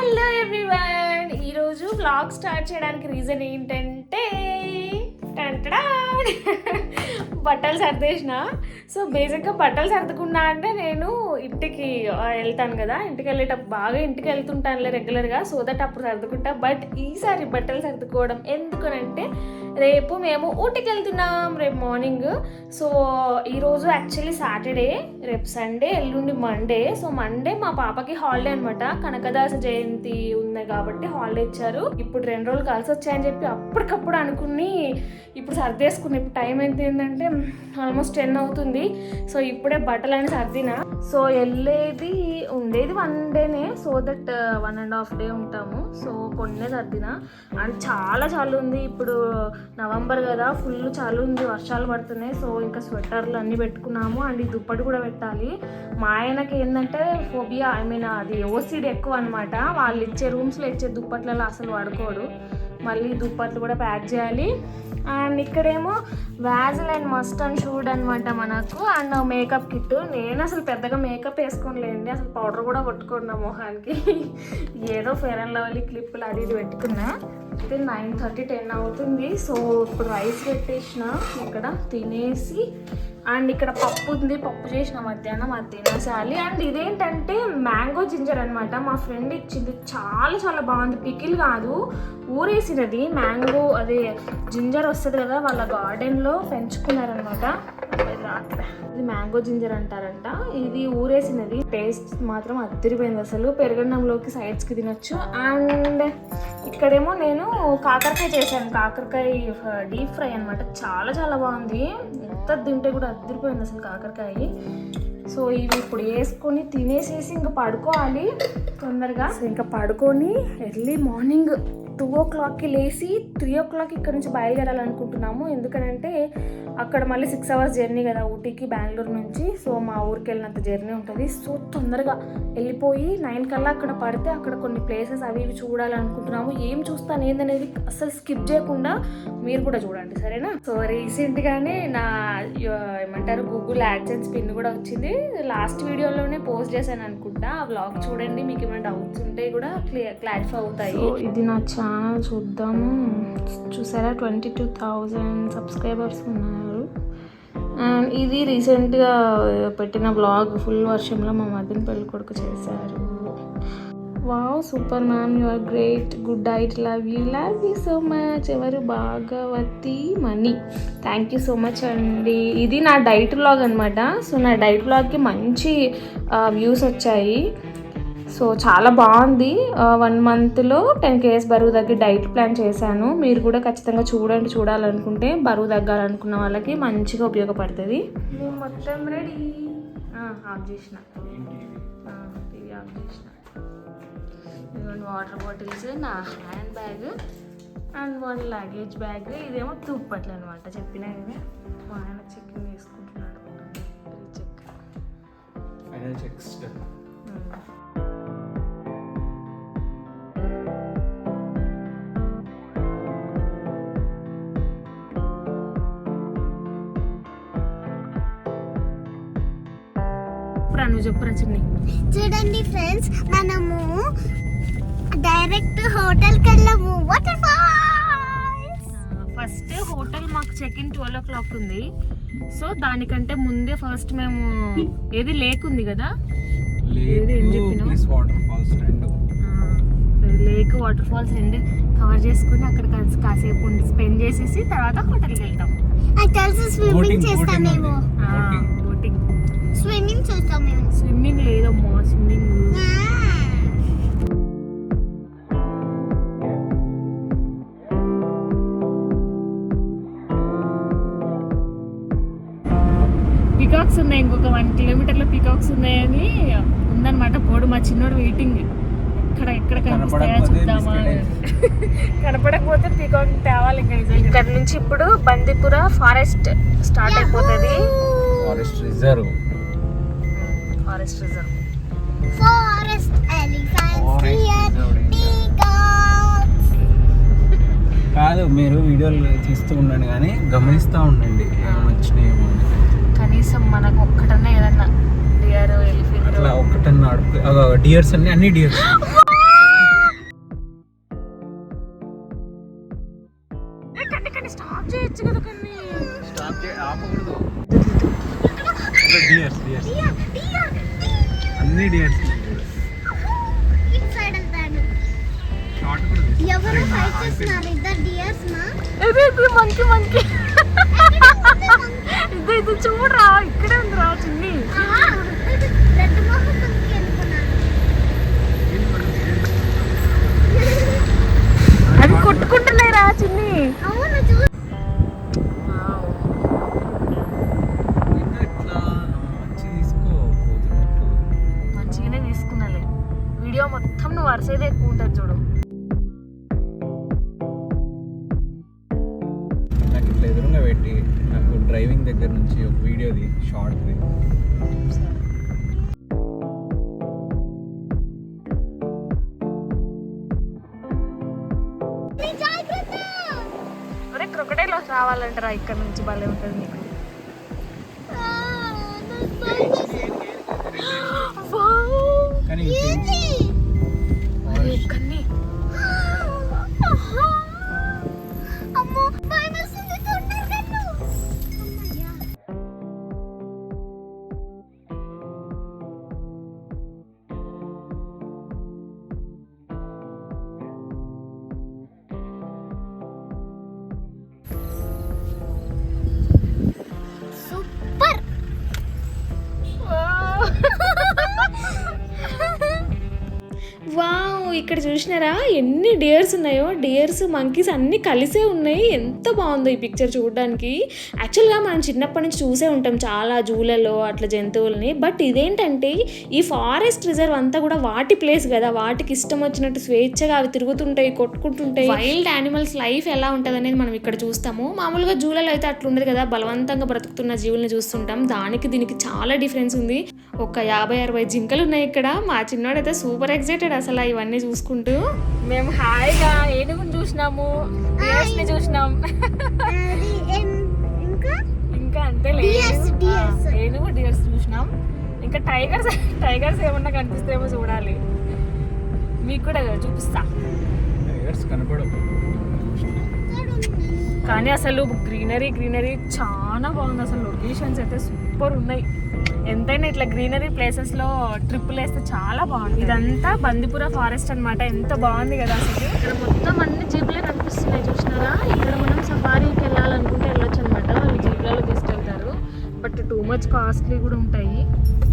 Hello everyone ఈరోజు blog start చేయడానికి reason ఏంటంటే బట్టలు సర్దేసిన. సో బేసిక్గా బట్టలు సర్దుకున్నా అంటే నేను ఇంటికి వెళ్తాను కదా. ఇంటికి వెళ్ళేటప్పుడు బాగా ఇంటికి వెళ్తుంటానులే రెగ్యులర్గా సో దట్ అప్పుడు సర్దుకుంటా. బట్ ఈసారి బట్టలు సర్దుకోవడం ఎందుకనంటే రేపు మేము ఊటికి వెళ్తున్నాం రేపు మార్నింగ్. సో ఈరోజు యాక్చువల్లీ సాటర్డే రేపు సండే ఎల్లుండి మండే సో మండే మా పాపకి హాలిడే అనమాట కనకదాస జయంతి ఉంది కాబట్టి హాలిడే ఇచ్చారు. ఇప్పుడు రెండు రోజులు కలిసి వచ్చాయని చెప్పి అప్పటికప్పుడు అనుకుని ఇప్పుడు సర్దేసుకుని ఇప్పుడు టైం ఎంత ఏంటంటే ఆల్మోస్ట్ టెన్ అవుతుంది. సో ఇప్పుడే బట్టలు అని సర్దిన. సో వెళ్ళేది ఉండేది వన్ డేనే so that one and half day ఉంటాము. సో కొన్నే సర్దిన. అండ్ చాలా చాలు ఉంది. ఇప్పుడు నవంబర్ కదా ఫుల్ చాలు ఉంది వర్షాలు పడుతున్నాయి. సో ఇంకా స్వెటర్లు అన్నీ పెట్టుకున్నాము. అండ్ ఈ దుప్పటి కూడా పెట్టాలి. మా ఆయనకి ఏంటంటే ఫోబియా ఐ మీన్ అది ఓసిడ్ ఎక్కువ అనమాట వాళ్ళు ఇచ్చే రూమ్స్లో ఇచ్చే దుప్పట్లలో అసలు పడుకోడు మళ్ళీ దుప్పట్లు కూడా ప్యాక్ చేయాలి. అండ్ ఇక్కడేమో వ్యాజిల్ అండ్ మస్ట్ అండ్ షూడ్ అనమాట మనకు. అండ్ మేకప్ కిట్ నేను అసలు పెద్దగా మేకప్ వేసుకోలేండి అసలు పౌడర్ కూడా కొట్టుకున్నా మొహానికి. ఏదో ఫెయిర్ అండ్ లవ్లీ క్లిప్పులు అది ఇది పెట్టుకున్నా. అయితే నైన్ థర్టీ టెన్ అవుతుంది. సో ఇప్పుడు రైస్ పెట్టేసిన. ఇక్కడ తినేసి అండ్ ఇక్కడ పప్పు ఉంది పప్పు చేసిన మధ్యాహ్నం అది తినేసాలి. అండ్ ఇదేంటంటే మ్యాంగో జింజర్ అనమాట మా ఫ్రెండ్ ఇచ్చింది. చాలా చాలా బాగుంది. పికిల్ కాదు ఊరేసినది. మ్యాంగో అదే జింజర్ వస్తుంది కదా వాళ్ళ గార్డెన్లో పెంచుకున్నారనమాట ఇది మ్యాంగో జింజర్ అంటారంట. ఇది ఊరేసినది. టేస్ట్ మాత్రం అద్దరిపోయింది అసలు. పెరగన్నంలోకి సైడ్స్కి తినొచ్చు. అండ్ ఇక్కడేమో నేను కాకరకాయ చేశాను. కాకరకాయ డీప్ ఫ్రై అనమాట చాలా చాలా బాగుంది. ఎంత తింటే కూడా అద్దరిపోయింది అసలు కాకరకాయ. సో ఇవి ఇప్పుడు వేసుకొని తినేసేసి ఇంకా పడుకోవాలి తొందరగా. ఇంకా పడుకొని ఎర్లీ మార్నింగ్ టూ ఓ క్లాక్కి లేచి త్రీ ఓ క్లాక్ ఇక్కడ నుంచి బయలుదేరాలనుకుంటున్నాము. ఎందుకంటే అక్కడ మళ్ళీ సిక్స్ అవర్స్ జర్నీ కదా ఊటీకి బెంగళూరు నుంచి. సో మా ఊరికి వెళ్ళినంత జర్నీ ఉంటుంది. సో తొందరగా వెళ్ళిపోయి నైన్ కల్లా అక్కడ పడితే అక్కడ కొన్ని ప్లేసెస్ అవి ఇవి చూడాలనుకుంటున్నాము. ఏం చూస్తాను ఏందనేది అసలు స్కిప్ చేయకుండా మీరు కూడా చూడండి సరేనా? సో రీసెంట్గానే నా ఏమంటారు గూగుల్ యాడ్సెన్స్ పిన్ కూడా వచ్చింది. లాస్ట్ వీడియోలోనే పోస్ట్ చేశాను అనుకుంటా. ఆ వ్లాగ్ చూడండి మీకు ఏమైనా డౌట్స్ ఉంటే కూడా క్లియర్ క్లారిఫై అవుతాయి. ఇది నా ఛానల్ చూద్దాము. చూసారా? ట్వంటీ టూ థౌజండ్ సబ్స్క్రైబర్స్ ఉన్నారు అండ్ ఇది రీసెంట్గా uh, పెట్టిన బ్లాగ్ ఫుల్ వర్షంలో మా మదన్ పెళ్ళి కొడుకు చేశారు. Wow super ma'am you are great good diet love you love you so much ఎవరు Bhagavathi Mani thank you so much అండి. ఇది నా డైట్ బ్లాగ్ అనమాట సో నా డైట్ బ్లాగ్కి మంచి uh, వ్యూస్ వచ్చాయి. సో చాలా బాగుంది. వన్ మంత్లో టెన్ కేఎస్ బరువు తగ్గి డైట్ ప్లాన్ చేశాను. మీరు కూడా ఖచ్చితంగా చూడండి చూడాలనుకుంటే బరువు తగ్గాలనుకున్న వాళ్ళకి మంచిగా ఉపయోగపడుతుంది. మొత్తం రెడీ ఆఫ్ చేసిన. టీవీ ఆఫ్ చేసిన. ఇదిగోండి వాటర్ బాటిల్స్ నా hand bag and one luggage bag ఇదేమో దుప్పట్లు అనమాట చెప్పినా కదా మా ఆయన చికెన్ వేసుకుంటున్నాడు చెక్ ఫైనల్ నువ్వు చెప్పురా చిన్ని. చూడండి ఫ్రెండ్స్ మనము డైరెక్ట్ హోటల్కి వెళ్ళాము వాటర్ ఫాల్స్ ఫస్ట్ హోటల్ మాకు check in twelve o'clock ఉంది. సో దానికంటే ముందే ఫస్ట్ మేము ఏది లేక్ ఉంది కదా? లేక్ వాటర్ ఫాల్స్ రెండు. కవర్ చేసుకుని అక్కడ కాసే- కాసేపు ఉండి స్పెండ్ చేసేసి తర్వాత హోటల్కి వెళ్తాం. తెలుసు స్విమ్మింగ్ చేస్తామేమో స్విమ్మింగ్ పికాక్స్ ఉన్నాయి ఇంకొక వన్ కిలోమీటర్లో పికాక్స్ ఉన్నాయని ఉందన్నమాట. బోర్డు మా చిన్నోడు వెయిటింగ్. ఇక్కడ ఎక్కడ కనిపిస్తాయా కనపడకపోతే చూద్దామా? కనపడకపోతే పికాక్ తేవాలి ఇక్కడ నుంచి ఇప్పుడు బందీపుర ఫారెస్ట్ స్టార్ట్ అయిపోతుంది. Forest reserve. Forest reserve. Forest elephants, కాదు మీరు వీడియోలు తీస్తూ ఉండండి కానీ గమనిస్తూ ఉండండి ఏమొచ్చినాయేమో కనీసం మనకు ఒక్కటన్నా ఏదన్నా డియర్ ఎలిఫెంట్ అట్లా ఒక్కటన్నా డియర్స్ అన్ని అన్ని డియర్స్ స్టాప్ చేయొచ్చు కదా కొన్ని. డియర్స్ డియర్స్ కూడా తీసుకో. ఎవరు ఫైట్. చేస్తున్నారు ఇద్దరు డియర్స్ నా ఇది ఇది ఎదురుగా పెట్టి నాకు డ్రైవింగ్ దగ్గర నుంచి ఒక వీడియోది షార్ట్ది రావాలంటారా ఇక్కడ నుంచి భలే ఉంటుంది. కానీ ఇక్కడ చూసినారా? ఎన్ని డియర్స్ ఉన్నాయో? డియర్స్ మంకీస్ అన్నీ కలిసే ఉన్నాయి. ఎంత బాగుందో ఈ పిక్చర్ చూడడానికి. యాక్చువల్గా మనం చిన్నప్పటి నుంచి చూసే ఉంటాం చాలా జూలలో అట్లా జంతువుల్ని. బట్ ఇదేంటంటే ఈ ఫారెస్ట్ రిజర్వ్ అంతా కూడా వాటి ప్లేస్ కదా. వాటికి ఇష్టం వచ్చినట్టు స్వేచ్ఛగా అవి తిరుగుతుంటాయి కొట్టుకుంటుంటాయి. వైల్డ్ యానిమల్స్ లైఫ్ ఎలా ఉంటుంది అనేది మనం ఇక్కడ చూస్తాము. మామూలుగా జూలలో అయితే అట్లా ఉండదు కదా. బలవంతంగా బ్రతుకుతున్న జీవుల్ని చూస్తుంటాం. దానికి దీనికి చాలా డిఫరెన్స్ ఉంది. ఒక యాభై అరవై జింకలు ఉన్నాయి ఇక్కడ. మా చిన్నోడైతే సూపర్ ఎక్సైటెడ్ అసలు ఇవన్నీ చూసుకుంటూ మేము హాయిగా ఏనుగుని చూసినాము ని చూసినాం. ఇంకా? ఇంకా అంతే deers. ఏనుగు డియర్స్ చూసినాం. ఇంకా టైగర్స్ టైగర్స్ ఏమన్నా కనిపిస్తేమో చూడాలి. మీకు కూడా చూపిస్తా. టైగర్స్ కనపడవు. కానీ అసలు గ్రీనరీ గ్రీనరీ చాలా బాగుంది. అసలు లొకేషన్స్ అయితే సూపర్ ఉన్నాయి. ఎంతైనా ఇట్లా గ్రీనరీ ప్లేసెస్లో ట్రిప్పులు వేస్తే చాలా బాగుంది ఇదంతా బందిపుర ఫారెస్ట్ అన్నమాట. ఎంత బాగుంది కదా అసలు. ఇక్కడ మొత్తం అన్ని జీపులే కనిపిస్తున్నాయి చూసినారా? ఇక్కడ మనం సఫారీకి వెళ్ళాలనుకుంటే వెళ్ళొచ్చు అనమాట వాళ్ళు జీపులలో తీసుకెళ్తారు బట్ టూ మచ్ కాస్ట్లీ కూడా ఉంటాయి.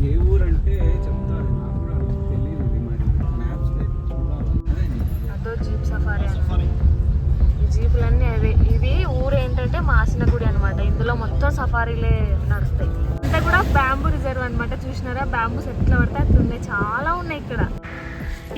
ఏ ఊరు అంటే చెప్తారు. నాకు కూడా తెలియదు ఇది మరి. మ్యాప్స్ చూడాలి అదే జీప్ సఫారీ జీపులన్నీ అవే. ఇది ఊరు ఏంటంటే మాసినగుడి అనమాట ఇందులో మొత్తం సఫారీలే నడుస్తాయి. అంతా కూడా బ్యాంబూ రిజర్వ్ అనమాట చూసినారా? బ్యాంబూస్ ఎట్లా పడితే అట్లా ఉన్నాయి చాలా ఉన్నాయి ఇక్కడ.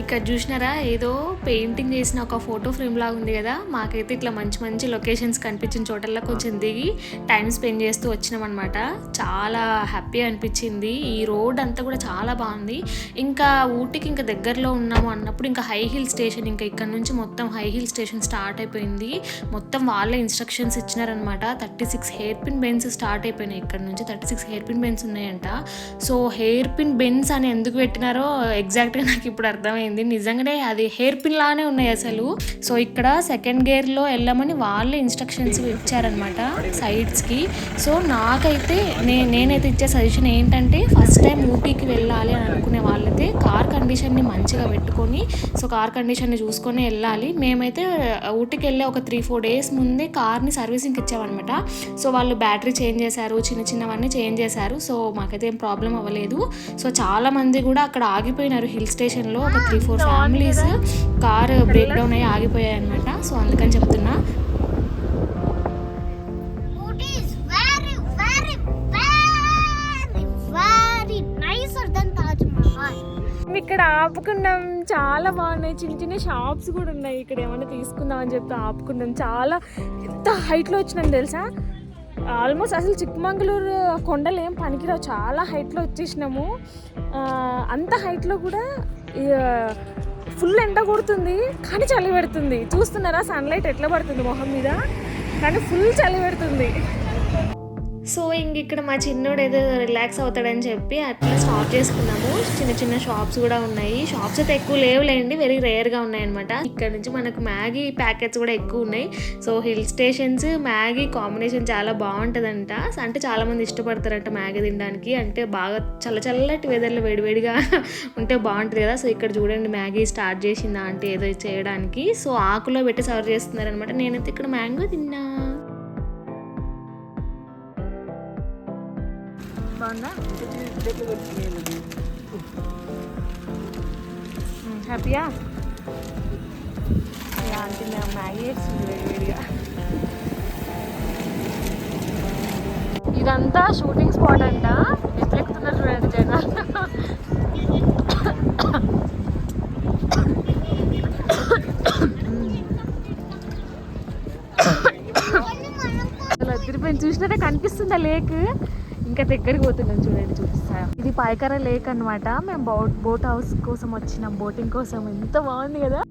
ఇక్కడ చూసినారా? ఏదో పెయింటింగ్ చేసిన ఒక ఫోటో ఫ్రేమ్ లాగా ఉంది కదా. మాకైతే ఇట్లా మంచి మంచి లొకేషన్స్ కనిపించిన చోటల్లో కొంచెం దిగి టైం స్పెండ్ చేస్తూ వచ్చినాం అనమాట చాలా హ్యాపీ అనిపించింది. ఈ రోడ్ అంతా కూడా చాలా బాగుంది. ఇంకా ఊటీకి ఇంకా దగ్గరలో ఉన్నాము అన్నప్పుడు ఇంకా హై హిల్ స్టేషన్ ఇంకా ఇక్కడ నుంచి మొత్తం హై హిల్ స్టేషన్ స్టార్ట్ అయిపోయింది. మొత్తం వాళ్ళే instructions ఇచ్చినారనమాట thirty six hair pin bends start అయిపోయినాయి ఇక్కడ నుంచి. Thirty six hair pin bends ఉన్నాయంట. సో హెయిర్ పిన్ బెన్స్ అని ఎందుకు పెట్టినారో ఎగ్జాక్ట్గా నాకు ఇప్పుడు అర్థమైంది. నిజంగానే అది హెయిర్ పిన్ లానే ఉన్నాయి అసలు. సో ఇక్కడ సెకండ్ గేర్లో వెళ్ళమని వాళ్ళే ఇన్స్ట్రక్షన్స్ ఇచ్చారనమాట సైడ్స్కి సో నాకైతే నే నేనైతే ఇచ్చే సజెషన్ ఏంటంటే ఫస్ట్ టైం ఊటీకి వెళ్ళాలి అని అనుకునే వాళ్ళైతే కార్ కండిషన్ని మంచిగా పెట్టుకొని సో కార్ కండిషన్ని చూసుకొని వెళ్ళాలి. మేమైతే ఊటీకి వెళ్ళే ఒక త్రీ ఫోర్ డేస్ ముందే కార్ని సర్వీసింగ్కి ఇచ్చామన్నమాట. సో వాళ్ళు బ్యాటరీ చేంజ్ చేశారు చిన్న చిన్నవన్నీ చేంజ్ చేశారు. సో మాకైతే ఏం ప్రాబ్లం అవ్వలేదు. సో చాలా మంది కూడా అక్కడ ఆగిపోయినారు హిల్ స్టేషన్లో ఒక three four families car break down అయ్యి ఆగిపోయాయి అనమాట సో అందుకని చెప్తున్నా. ఇక్కడ ఆపుకున్నాం. చాలా బాగున్నాయి. చిన్న చిన్న షాప్స్ కూడా ఉన్నాయి. ఇక్కడ ఏమైనా తీసుకుందాం అని చెప్పి ఆపుకున్నాం. చాలా ఎంత హైట్లో వచ్చినాం తెలుసా? ఆల్మోస్ట్ అసలు చిక్కమంగళూరు కొండలు ఏం పనికిరావు. చాలా హైట్లో వచ్చేసినాము. ఆ, అంత హైట్లో కూడా ఫుల్ ఎండ కొడుతుంది కానీ చలి పెడుతుంది. చూస్తున్నారా? సన్లైట్ ఎట్లా పడుతుంది మొహం మీద? కానీ ఫుల్ చలి పెడుతుంది. సో ఇంక ఇక్కడ మా చిన్నోడు ఏదో రిలాక్స్ అవుతాడని చెప్పి అట్లా స్టాప్ చేసుకున్నాము. చిన్న చిన్న షాప్స్ కూడా ఉన్నాయి. షాప్స్ అయితే ఎక్కువ లేవులేండి వెరీ రేర్గా ఉన్నాయన్నమాట. ఇక్కడ నుంచి మనకు మ్యాగీ ప్యాకెట్స్ కూడా ఎక్కువ ఉన్నాయి. So hill stations Maggi combination చాలా బాగుంటుందంట. అంటే చాలామంది ఇష్టపడతారంట మ్యాగీ తినడానికి. అంటే బాగా చల్ల చల్లటి వెదర్లో వేడివేడిగా ఉంటే బాగుంటుంది కదా. సో ఇక్కడ చూడండి మ్యాగీ స్టార్ట్ చేసిందా అంటే ఏదో చేయడానికి. సో ఆకులో పెట్టి సర్వ్ చేస్తున్నారనమాట నేనైతే ఇక్కడ మ్యాంగో తిన్నా. బాగుందా? హ్యాపీయా? అంటే మేము మ్యాగీ వేస్తుంది వేడివేడిగా ఇదంతా షూటింగ్ స్పాట్ అంట. ఎట్లా ఎక్కుతున్నారు చూడండి జనాలు అసలు అదిరిపోయింది. చూసినట్టే కనిపిస్తుందా లేక్? ఇంకా దగ్గరికి పోతున్నాం చూడండి చూపిస్తా ఇది పాయకర లేక్ అన్నమాట. మేము బోట్ బోట్ హౌస్ కోసం వచ్చినాం బోటింగ్ కోసం. ఎంత బాగుంది కదా?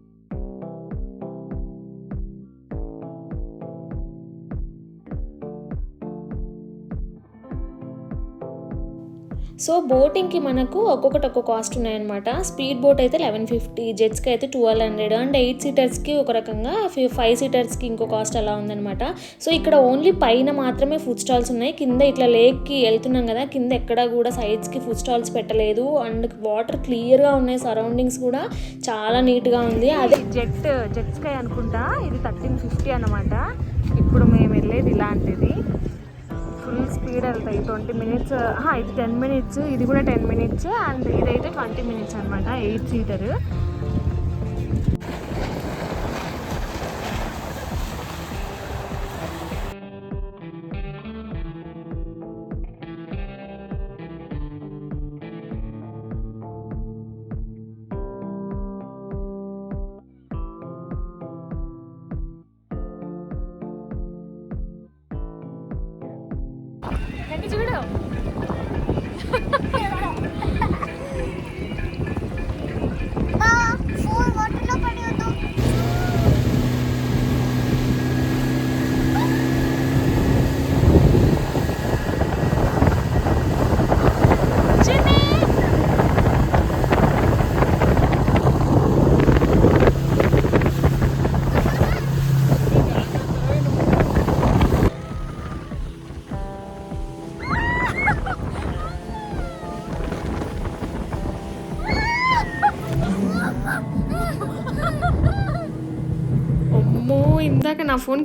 సో బోటింగ్కి మనకు ఒక్కొక్కటి ఒక్కొక్క కాస్ట్ ఉన్నాయన్నమాట. స్పీడ్ బోట్ అయితే లెవెన్ ఫిఫ్టీ జెట్స్కి అయితే ట్వెల్వ్ హండ్రెడ్ అండ్ ఎయిట్ సీటర్స్కి ఒక రకంగా ఫైవ్ సీటర్స్కి ఇంకో కాస్ట్ అలా ఉందన్నమాట. సో ఇక్కడ ఓన్లీ పైన మాత్రమే ఫుడ్ స్టాల్స్ ఉన్నాయి. కింద ఇట్లా లేక్కి వెళ్తున్నాం కదా కింద ఎక్కడ కూడా సైడ్స్కి ఫుడ్ స్టాల్స్ పెట్టలేదు. అండ్ వాటర్ క్లియర్గా ఉన్నాయి సరౌండింగ్స్ కూడా. చాలా నీట్గా ఉంది. అదే జెట్ జెట్ స్కై అనుకుంటా ఇది థర్టీన్ ఫిఫ్టీ అనమాట ఇప్పుడు మేము వెళ్ళేది ఇలాంటిది. ఫుల్ స్పీడ్ వెళ్తాయి. ట్వంటీ మినిట్స్ ఇది టెన్ మినిట్స్ ఇది కూడా టెన్ మినిట్స్ అండ్ ఇదైతే ట్వంటీ మినిట్స్ అనమాట ఎయిట్ సీటర్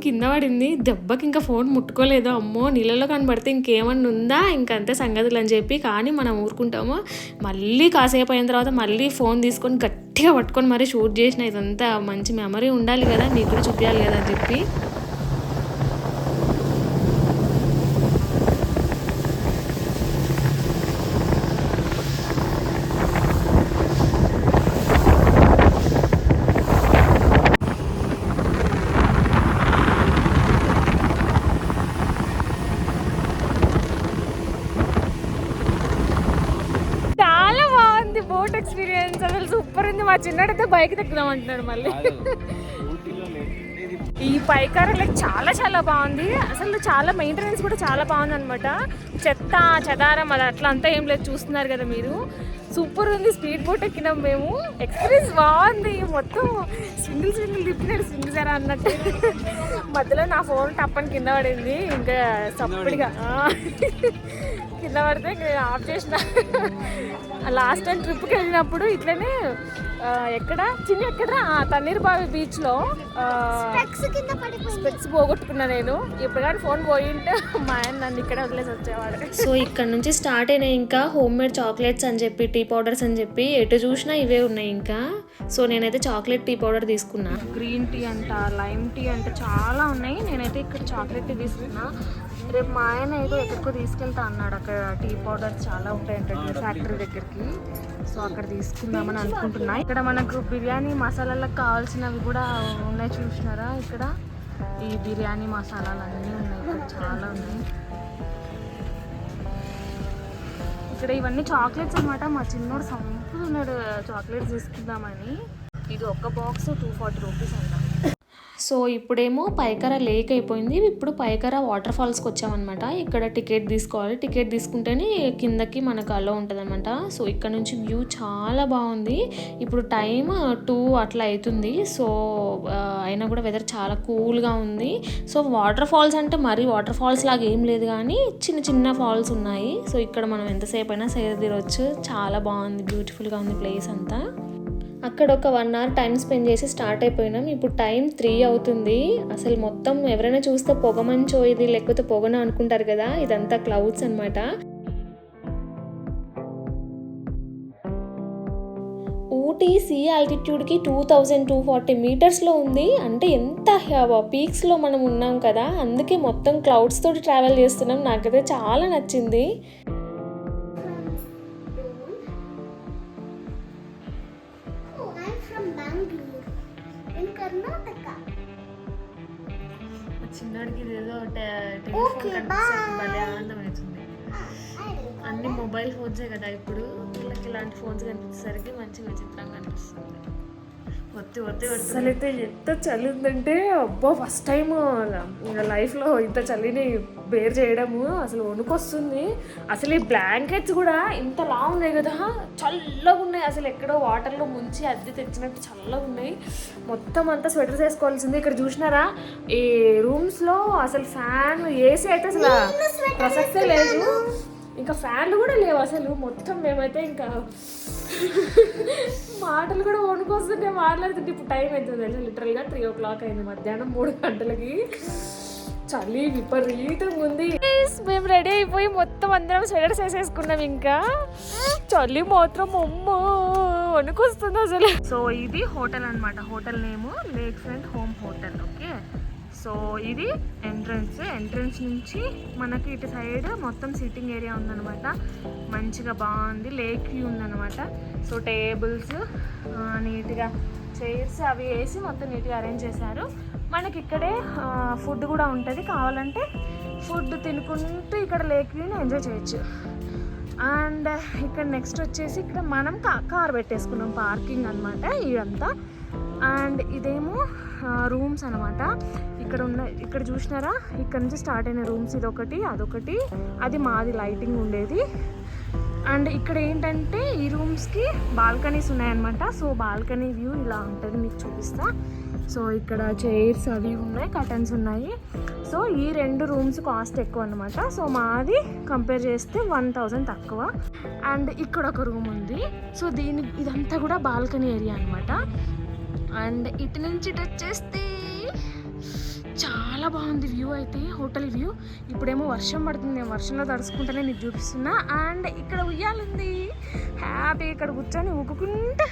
కింద పడింది. దెబ్బకి ఇంకా ఫోన్ ముట్టుకోలేదు. అమ్మో నీళ్ళలో కనబడితే ఇంకేమన్నా ఉందా? ఇంకంతే సంగతులు అని చెప్పి కానీ మనం ఊరుకుంటాము. మళ్ళీ కాసేపు అయిన తర్వాత మళ్ళీ ఫోన్ తీసుకొని గట్టిగా పట్టుకొని మరీ షూట్ చేసిన ఇదంతా మంచి మెమరీ ఉండాలి కదా మీకు కూడా చూపించాలి కదా అని చెప్పి చాలా బాగుంది బోట్ ఎక్స్పీరియన్స్ అసలు సూపర్ ఉంది. మా చిన్నడైతే బైక్ తెక్కుదాం అంటున్నాడు మళ్ళీ. ఈ పైకార లైక్ చాలా చాలా బాగుంది. అసలు చాలా మెయింటెనెన్స్ కూడా చాలా బాగుంది అనమాట చెత్త చెదారం అది అట్లా అంతా ఏం లేదు. చూస్తున్నారు కదా మీరు. సూపర్ ఉంది. స్పీడ్ బోట్ ఎక్కినాం మేము. ఎక్స్పీరియన్స్ బాగుంది. మొత్తం సింగిల్ సింగిల్ తిప్పినాడు సింగిల్ జరా అన్నట్టు. మధ్యలో నా ఫోన్ టప్పని కింద పడింది. ఇంకా సప్పడిగా. కింద పడితే ఆఫ్ చేసిన. లాస్ట్ టైం ట్రిప్కి వెళ్ళినప్పుడు ఇట్లనే ఎక్కడ? చిన్న ఎక్కడ తన్నీరు బావి బీచ్లో స్పెక్స్ కింద పడిపోయింది. స్పెక్స్ పోగొట్టుకున్నా నేను. ఇప్పుడు కానీ ఫోన్ పోయింటే మా ఆయన నన్ను ఇక్కడ వదిలేసి వచ్చేవాడు. సో ఇక్కడ నుంచి స్టార్ట్ అయినాయి ఇంకా హోమ్ మేడ్ చాక్లెట్స్ అని చెప్పి టీ పౌడర్స్ అని చెప్పి. ఎటు చూసినా ఇవే ఉన్నాయి ఇంకా. సో నేనైతే చాక్లెట్ టీ పౌడర్ తీసుకున్నా. గ్రీన్ టీ అంట లైమ్ టీ అంట చాలా ఉన్నాయి. నేనైతే ఇక్కడ చాక్లెట్ టీ తీసుకున్నా. రేపు మా ఆయన ఏదో ఎక్కడికో తీసుకెళ్తా అన్నాడు. అక్కడ టీ పౌడర్స్ చాలా ఉంటాయంట టీ ఫ్యాక్టరీ దగ్గరికి. సో అక్కడ తీసుకుందామని అనుకుంటున్నా. ఇక్కడ మనకు బిర్యానీ మసాలాలకు కావాల్సినవి కూడా ఉన్నాయి చూసినారా ఇక్కడ? ఈ బిర్యానీ మసాలాలు అన్నీ ఉన్నాయి. ఇక్కడ చాలా ఉన్నాయి. ఇక్కడ ఇవన్నీ చాక్లెట్స్ అన్నమాట. మా చిన్నోడు సంపుతున్నాడు చాక్లెట్స్ తీసుకుందామని. ఇది ఒక్క బాక్స్ టూ ఫార్టీ రూపీస్ అంట. సో ఇప్పుడేమో పైకర లేక్ అయిపోయింది. ఇప్పుడు పైకర వాటర్ ఫాల్స్కి వచ్చామన్నమాట. ఇక్కడ టికెట్ తీసుకోవాలి. టికెట్ తీసుకుంటేనే కిందకి మనకు అలో ఉంటుందన్నమాట. సో ఇక్కడ నుంచి వ్యూ చాలా బాగుంది. ఇప్పుడు టైం టూ అట్లా అవుతుంది సో అయినా కూడా వెదర్ చాలా కూల్గా ఉంది. సో వాటర్ ఫాల్స్ అంటే మరీ వాటర్ ఫాల్స్ లాగా ఏం లేదు కానీ చిన్న చిన్న ఫాల్స్ ఉన్నాయి. సో ఇక్కడ మనం ఎంతసేపు అయినా సేద తీరొచ్చు. చాలా బాగుంది. బ్యూటిఫుల్గా ఉంది ప్లేస్ అంతా. అక్కడ ఒక వన్ అవర్ టైం స్పెండ్ చేసి స్టార్ట్ అయిపోయినాం. ఇప్పుడు టైం త్రీ అవుతుంది. అసలు మొత్తం ఎవరైనా చూస్తే పొగమంచో ఇది లేకపోతే పొగన అనుకుంటారు కదా ఇదంతా క్లౌడ్స్ అనమాట ఊటీ సీ ఆల్టిట్యూడ్కి టూ థౌజండ్ టూ ఫార్టీ మీటర్స్లో ఉంది. అంటే ఎంత పీక్స్లో మనం ఉన్నాం కదా అందుకే మొత్తం క్లౌడ్స్ తోటి ట్రావెల్ చేస్తున్నాం. నాకైతే చాలా నచ్చింది. Okay, bye. భలే ఆనందం అవుతుంది. అన్ని మొబైల్ ఫోన్సే కదా ఇప్పుడు వీళ్ళకి ఇలాంటి ఫోన్స్ కనిపించేసరికి మంచి విచిత్రంగా అనిపిస్తుంది ఒత్తి ఒత్తి అసలు అయితే ఎంత చలి ఉందంటే అబ్బా ఫస్ట్ టైం లైఫ్లో ఇంత చలిని బేర్ చేయడము అసలు వణుకొస్తుంది. అసలు ఈ బ్లాంకెట్స్ కూడా ఇంత లా ఉన్నాయి కదా. చల్లగా ఉన్నాయి. అసలు ఎక్కడో వాటర్లో ముంచి అద్దె తెచ్చినట్టు చల్లగా ఉన్నాయి. మొత్తం అంతా స్వెటర్స్ వేసుకోవాల్సింది. ఇక్కడ చూసినారా? ఈ రూమ్స్లో అసలు ఫ్యాన్ ఏసీ అయితే అసలు ప్రసక్తే లేదు. ఇంకా ఫ్యాన్లు కూడా లేవు అసలు. మొత్తం మేమైతే ఇంకా మాటలు కూడా వణుకొస్తుంటే మాట్లాడుతుంటే ఇప్పుడు టైం అవుతుంది అసలు లిటరల్గా త్రీ ఓ క్లాక్ అయింది మధ్యాహ్నం మూడు గంటలకి. చలి విపరీతంగా ఉంది. మేము రెడీ అయిపోయి మొత్తం అందరం స్వెటర్స్ వేసేసుకున్నాం ఇంకా. చలి మాత్రం అమ్మో వణుకొస్తుంది అసలు. సో ఇది హోటల్ అనమాట hotel name lake front home hotel okay so ఇది ఎంట్రన్స్ ఎంట్రన్స్ నుంచి మనకి ఇటు సైడ్ మొత్తం సిట్టింగ్ ఏరియా ఉందన్నమాట. మంచిగా బాగుంది. లేక్ వ్యూ ఉందనమాట సో టేబుల్స్ నీట్గా చైర్స్ అవి వేసి మొత్తం నీట్గా అరేంజ్ చేశారు. మనకి ఇక్కడే ఫుడ్ కూడా ఉంటుంది. కావాలంటే ఫుడ్ తినుకుంటూ ఇక్కడ లేక్ వ్యూని ఎంజాయ్ చేయొచ్చు. అండ్ uh, ఇక్కడ నెక్స్ట్ వచ్చేసి ఇక్కడ మనం కార్ పెట్టేసుకున్నాం. పార్కింగ్ అనమాట ఇదంతా. అండ్ ఇదేమో రూమ్స్ అనమాట ఇక్కడ ఉన్న ఇక్కడ చూసినారా? ఇక్కడ నుంచి స్టార్ట్ అయిన రూమ్స్ ఇది ఒకటి అదొకటి. అది మాది లైటింగ్ ఉండేది. అండ్ ఇక్కడ ఏంటంటే ఈ రూమ్స్కి బాల్కనీస్ ఉన్నాయన్నమాట. సో బాల్కనీ వ్యూ ఇలా ఉంటుంది మీకు చూపిస్తా. సో ఇక్కడ చైర్స్ అవి ఉన్నాయి కటన్స్ ఉన్నాయి. సో ఈ రెండు రూమ్స్ కాస్ట్ ఎక్కువ అనమాట సో మాది కంపేర్ చేస్తే వన్ థౌజండ్ తక్కువ. అండ్ ఇక్కడ ఒక రూమ్ ఉంది. సో దీని ఇదంతా కూడా బాల్కనీ ఏరియా అనమాట అండ్ ఇటు నుంచి ఇటు వచ్చేస్తే చాలా బాగుంది వ్యూ అయితే హోటల్ వ్యూ. ఇప్పుడేమో వర్షం పడుతుంది నేను వర్షంలో తడుచుకుంటేనే నీకు చూపిస్తున్నా. అండ్ ఇక్కడ ఉయ్యాలుంది. హ్యాపీ ఇక్కడ కూర్చొని ఊగుకుంటూ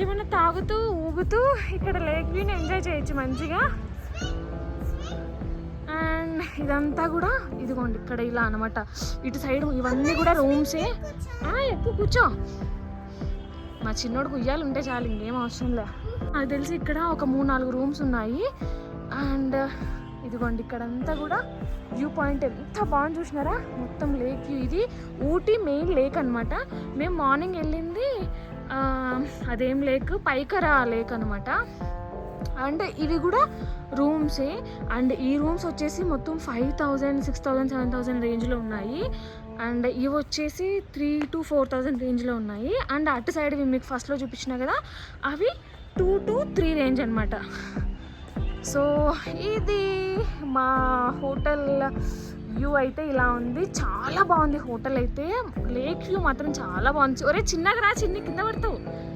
ఏమైనా తాగుతూ ఊగుతూ ఇక్కడ లేక్ వ్యూని ఎంజాయ్ చేయొచ్చు మంచిగా. అండ్ ఇదంతా కూడా ఇదిగోండి ఇక్కడ ఇలా అనమాట ఇటు సైడ్ ఇవన్నీ కూడా రూమ్సే. ఎక్కువ కూర్చో. మా చిన్నోడికి ఉయ్యాలు ఉంటే చాలు ఇంకేం అవసరం లే. నాకు తెలిసి ఇక్కడ ఒక మూడు నాలుగు రూమ్స్ ఉన్నాయి. అండ్ ఇదిగోండి ఇక్కడంతా కూడా వ్యూ పాయింట్ ఎంత బాగుంది చూసినారా? మొత్తం లేక్ ఇది ఊటీ మెయిన్ లేక్ అనమాట మేము మార్నింగ్ వెళ్ళింది అదేం లేక్ పైకరా లేక్ అనమాట అండ్ ఇవి కూడా రూమ్సే అండ్ ఈ రూమ్స్ వచ్చేసి మొత్తం five thousand six thousand seven thousand రేంజ్లో ఉన్నాయి. అండ్ ఇవి వచ్చేసి త్రీ టు ఫోర్ థౌజండ్ రేంజ్లో ఉన్నాయి. అండ్ అటు సైడ్ మీకు ఫస్ట్లో చూపించిన కదా అవి టూ టు త్రీ రేంజ్ అనమాట సో ఇది మా హోటల్ వ్యూ అయితే ఇలా ఉంది. చాలా బాగుంది హోటల్ అయితే. లేక్ వ్యూ మాత్రం చాలా బాగుంది. ఒరే చిన్నగా రా చిన్ని కింద పడతావు.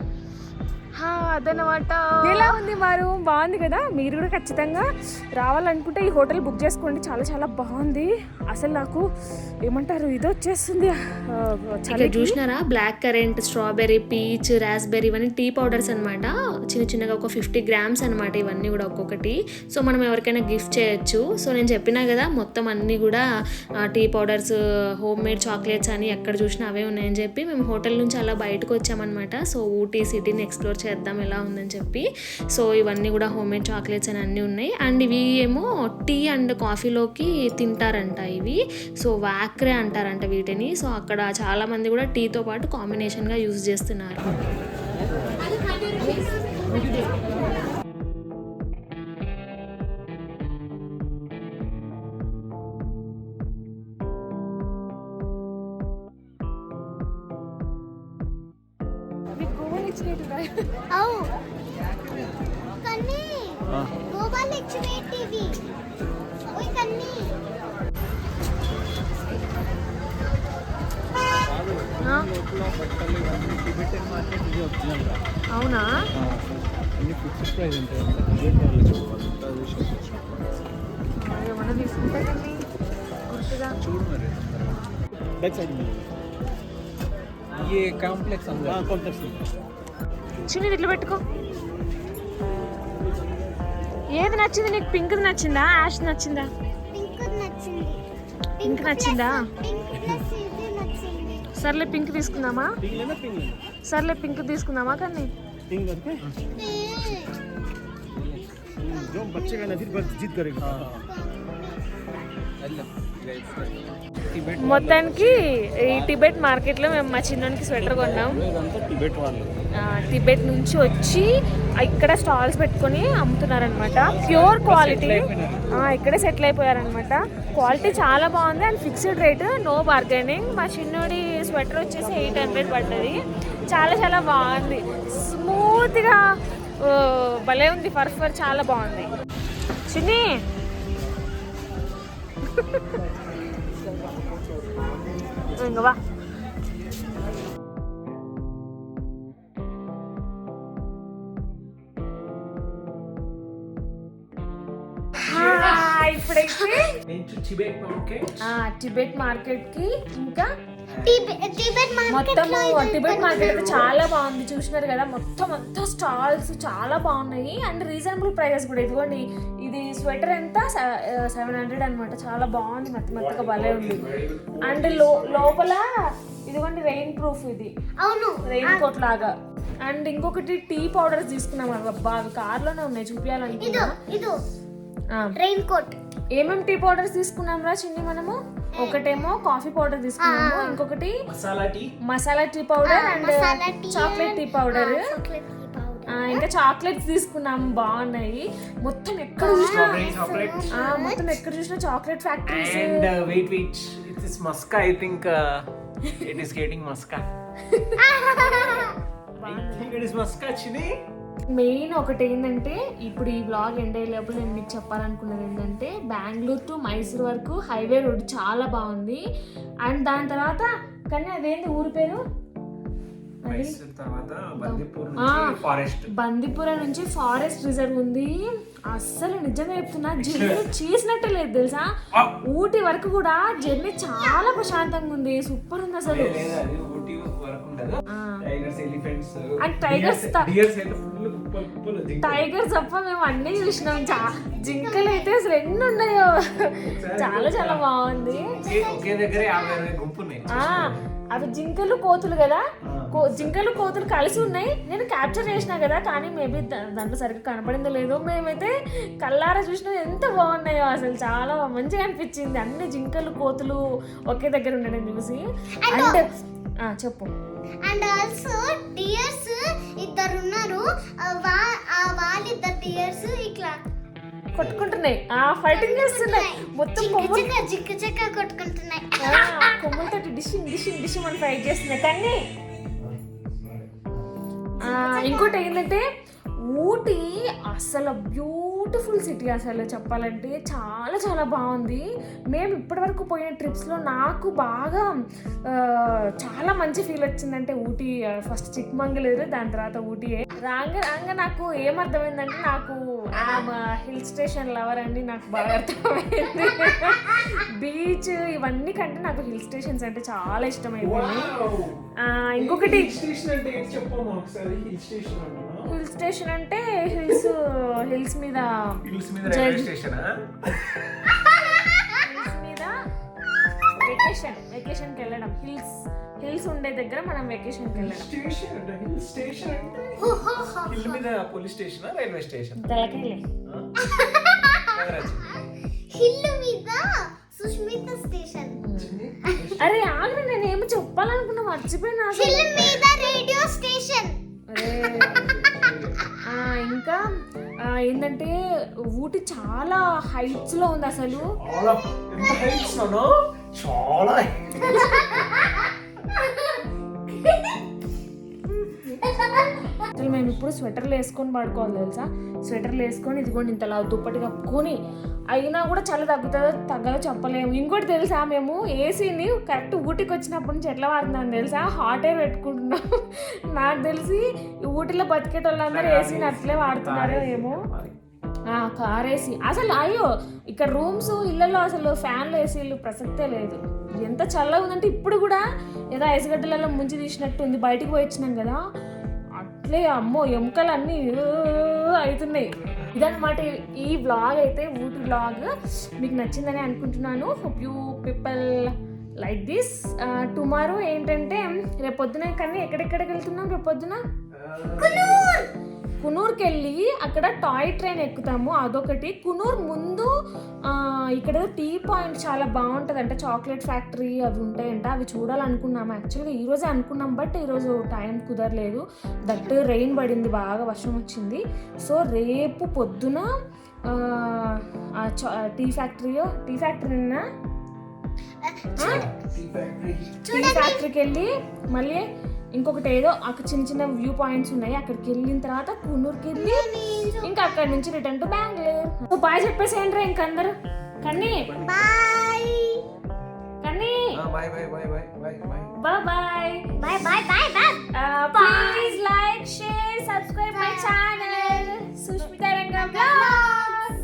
అదనమాట. ఎలా ఉంది మా రూమ్ బాగుంది కదా? మీరు కూడా ఖచ్చితంగా రావాలనుకుంటే ఈ హోటల్ బుక్ చేసుకోండి. చాలా చాలా బాగుంది. అసలు నాకు ఏమంటారు ఇది వచ్చేస్తుంది ఆ, చలికి. చూసినారా? Black currant strawberry peach raspberry ఇవన్నీ టీ పౌడర్స్ అనమాట చిన్న చిన్నగా ఒక ఫిఫ్టీ గ్రామ్స్ అనమాట ఇవన్నీ కూడా ఒక్కొక్కటి. సో మనం ఎవరికైనా గిఫ్ట్ చేయొచ్చు. సో నేను చెప్పినా కదా మొత్తం అన్నీ కూడా tea powders home made chocolates అని ఎక్కడ చూసినా అవే ఉన్నాయని చెప్పి మేము హోటల్ నుంచి అలా బయటకు వచ్చామన్నమాట. సో ఊటీ సిటీని ఎక్స్ప్లోర్ చేద్దాం ఎలా ఉందని చెప్పి. సో ఇవన్నీ కూడా హోమ్ మేడ్ చాక్లెట్స్ అని అన్నీ ఉన్నాయి. అండ్ ఇవి ఏమో టీ అండ్ కాఫీలోకి తింటారంట ఇవి. సో వాక్రే అంటారంట వీటిని. సో అక్కడ చాలా మంది కూడా టీతో పాటు కాంబినేషన్గా యూజ్ చేస్తున్నారు. आओ कन्नी हाँ। वो वाले एक्चुअली टीवी ओए कन्नी అవునా ఫిక్స్డ్ ప్రైస్ అంటే ఏమన్నా తీసుకుంటే కన్నీ గుర్తుగా చూడు మరి బ్యాక్ సైడ్ ये कॉम्प्लेक्स कॉम्प्लेक्स చిన్న ఇట్లా పెట్టుకో ఏది నచ్చింది నీకు పింక్ నచ్చిందా యాష్ నచ్చిందా Pink నచ్చింది. పింక్ నచ్చిందా Pink plus ఇది నచ్చింది. సర్లే పింక్ తీసుకుందామా पिंक लेना पिंक लेना సర్లే పింక్ తీసుకుందామా కానీ पिंक करके ఏ, जो बच्चे का नजीर बस जिद करेगा టిబెట్ మొత్తానికి ఈ టిబెట్ మార్కెట్లో మేము మా చిన్నోనికి స్వెటర్ కొన్నాం. టిబెట్ నుంచి వచ్చి ఇక్కడ స్టాల్స్ పెట్టుకొని అమ్ముతున్నారనమాట ప్యూర్ క్వాలిటీ. ఇక్కడే సెటిల్ అయిపోయారనమాట క్వాలిటీ చాలా బాగుంది and fixed rate no bargaining. మా చిన్నోడి స్వెటర్ వచ్చేసి ఎయిట్ హండ్రెడ్ పడ్డది. చాలా చాలా బాగుంది. స్మూత్గా భలే ఉంది. ఫర్ ఫర్ చాలా బాగుంది. చిన్ని ఇంక వా హాయ్, ఇప్పుడైతే టిబెట్ మార్కెట్ ఆ, టిబెట్ మార్కెట్కి ఇంకా టిబె- టిబెట్ మార్కెట్ మొత్తం టిబెట్ మార్కెట్ చాలా బాగుంది. చూసినారు కదా మొత్తం అంతా స్టాల్స్ చాలా బాగున్నాయి. అండ్ రీజనబుల్ ప్రైజెస్ కూడా. ఇదిగోండి ఇది స్వెటర్ ఎంత? సెవెన్ హండ్రెడ్ అనమాట చాలా బాగుంది. మెత్త మెత్తగా భలే ఉంది. అండ్లో లోపల ఇదిగోండి రెయిన్ ప్రూఫ్ ఇది. అవును. రెయిన్ కోట్ లాగా. అండ్ ఇంకొకటి టీ పౌడర్స్ తీసుకున్నాం అబ్బా. అవి కార్లోనే ఉన్నాయి. ఆ, రెయిన్ కోట్. ఏమేం టీ పౌడర్స్ తీసుకున్నాం రా చిన్ని మనము? ఒకటేమో కాఫీ పౌడర్ తీసుకున్నాము. ఇంకొకటి masala tea. Masala tea powder and chocolate tea powder. Chocolate tea powder. ఇంకా చాక్లెట్స్ తీసుకున్నాము. బాగున్నాయి. మొత్తం ఎక్కడ చూసినా మొత్తం ఎక్కడ చూసినా chocolate factories. wait, wait. It is Muska. I think uh, it is getting Muska. I think it is Muska, Chini. Main ఒకటి ఏంటంటే ఇప్పుడు ఈ బ్లాగ్ ఎండ్ అయ్యేటప్పుడు నేను మీకు చెప్పాలనుకున్నది ఏంటంటే బెంగళూరు టు మైసూర్ వరకు హైవే రోడ్ చాలా బాగుంది. అండ్ దాని తర్వాత కానీ అదేంటి ఊరి పేరు? బందిపూర్. నుంచి ఫారెస్ట్. బందిపుర నుంచి ఫారెస్ట్ రిజర్వ్ ఉంది. అస్సలు నిజంగా చెప్తున్నా జర్నీ చేసినట్టే లేదు తెలుసా? ఊటీ వరకు కూడా జర్నీ చాలా ప్రశాంతంగా ఉంది. సూపర్ ఉంది అసలు. ఆ. టైగర్స్ టైగర్ తప్ప మేము అన్నీ చూసినాం. చా జింకలు అయితే అసలు ఎన్ని ఉన్నాయో. చాలా చాలా బాగుంది. అవి జింకలు కోతులు కదా? కో- జింకలు కోతులు కలిసి ఉన్నాయి. నేను క్యాప్చర్ చేసినా కదా కానీ మేబీ దాంట్లో సరిగ్గా కనపడిందో లేదో మేమైతే కల్లారా చూసినా. ఎంత బాగున్నాయో అసలు చాలా మంచిగా అనిపించింది. అన్ని జింకలు కోతులు ఒకే దగ్గర ఉండడం చూసి. అండ్ చెప్పు. అండ్ ఆల్సో డియర్స్ ఇద్దరు ఉన్నారు ఆ వా- ఆ వాళ్ళిద్దరు డియర్స్ ఇట్లా కొట్టుకుంటున్నాయి. ఆ ఫైటింగ్ చేస్తున్నాయి. మొత్తం కొమ్ములు. జింక జింక కొట్టుకుంటున్నాయి. కొమ్ములతో డిషింగ్ డిషింగ్ డిషింగ్ అని ఫైట్ చేస్తున్నాయి. కానీ ఇంకోటి ఏంటంటే ఊటీ అసలు బ్యూటిఫుల్ సిటీ అసలు చెప్పాలంటే. చాలా చాలా బాగుంది. మేము ఇప్పటివరకు పోయిన ట్రిప్స్లో నాకు బాగా చాలా మంచి ఫీల్ వచ్చిందంటే ఊటీ ఫస్ట్ చిక్మంగళూరు దాని తర్వాత ఊటీ. రాంగ రాంగ నాకు ఏమర్థమైందంటే నాకు హిల్ స్టేషన్ లవర్ అండి నాకు బాగా అర్థమైంది. బీచ్ ఇవన్నీ కంటే నాకు హిల్ స్టేషన్స్ అంటే చాలా ఇష్టమైంది ఆ, ఇంకొకటి హిల్ స్టేషన్ అంటే హిల్స్ హిల్స్ మీద హిల్స్ మీద రైల్వే స్టేషన్? హిల్స్ మీద వెకేషన్ వెకేషన్కి వెళ్ళడం హిల్స్ హిల్స్ ఉండే దగ్గర మనం వెకేషన్కి వెళ్ళడం స్టేషన్ అంటే హిల్ స్టేషన్ అంటే? హిల్ మీద police station railway station hill మీద సుష్మిత స్టేషన్ అరే ఆగు నేను ఏమో చెప్పాలనుకున్నా మర్చిపోయినా అసలు. హిల్ మీద రేడియో స్టేషన్ ఇంకా ఏంటంటే ఊటీ చాలా హైట్స్లో ఉంది అసలు. చాలా అసలు మేము ఇప్పుడు స్వెటర్లు వేసుకొని పడుకోవాలి తెలుసా? స్వెటర్లు వేసుకొని ఇదిగోండి ఇంతలా దుప్పటి కప్పుకొని అయినా కూడా చలి తగ్గుతుందో తగ్గదో చెప్పలేము. ఇంకోటి తెలుసా మేము ఏసీని కరెక్ట్ ఊటీకి వచ్చినప్పటి నుంచి ఎట్లా వాడుతున్నాం తెలుసా? హాట్ ఎయిర్ పెట్టుకుంటున్నాం. నాకు తెలిసి ఊటీలో బతికేటోళ్ళందరూ ఏసీని అట్లే వాడుతున్నారో ఏమో. ఆ, కార్ ఏసీ అసలు అయ్యో ఇక్కడ రూమ్స్ ఇళ్ళల్లో అసలు ఫ్యాన్లు ఏసీలు ప్రసక్తే లేదు. ఎంత చల్లగా ఉందంటే ఇప్పుడు కూడా ఏదో ఐసుగడ్డలలో ముంచి తీసినట్టు ఉంది. బయటికి పోయి వచ్చినాం కదా. అట్లే అమ్మో ఎముకలన్నీ అవుతున్నాయి. ఇదన్నమాట ఈ బ్లాగ్ అయితే ఊటి బ్లాగ్ మీకు నచ్చిందని అనుకుంటున్నాను. Hope you people like this tomorrow ఏంటంటే రేపు పొద్దున కానీ ఎక్కడెక్కడికి వెళ్తున్నాం? రేపు పొద్దున కునూర్కి వెళ్ళి అక్కడ టాయ్ ట్రైన్ ఎక్కుతాము అదొకటి. కునూర్ ముందు ఆ, ఇక్కడ టీ పాయింట్ చాలా బాగుంటుంది అంటే చాక్లెట్ ఫ్యాక్టరీ అవి ఉంటాయంట అవి చూడాలనుకున్నాము. యాక్చువల్గా ఈరోజే అనుకున్నాం బట్ ఈరోజు టైం కుదరలేదు. దట్ రెయిన్ పడింది బాగా వర్షం వచ్చింది. సో రేపు పొద్దున ఆ, ఆ చా- టీ ఫ్యాక్టరీయో టీ ఫ్యాక్టరీనా టీ ఫ్యాక్టరీకి వెళ్ళి మళ్ళీ ఇంకొకటి ఏదో అక్కడ చిన్న చిన్న వ్యూ పాయింట్స్ ఉన్నాయి. అక్కడికి వెళ్ళిన తర్వాత కున్నూరుకి వెళ్ళి ఇంకా అక్కడ నుంచి రిటర్న్ టు బెంగళూరు బాయ్ చెప్పేసేయండి రా ఇంకందరు Kanni. Bye Kanni. Bye bye bye bye bye bye bye bye bye bye bye bye please like share subscribe my channel Sushmita Rangam blog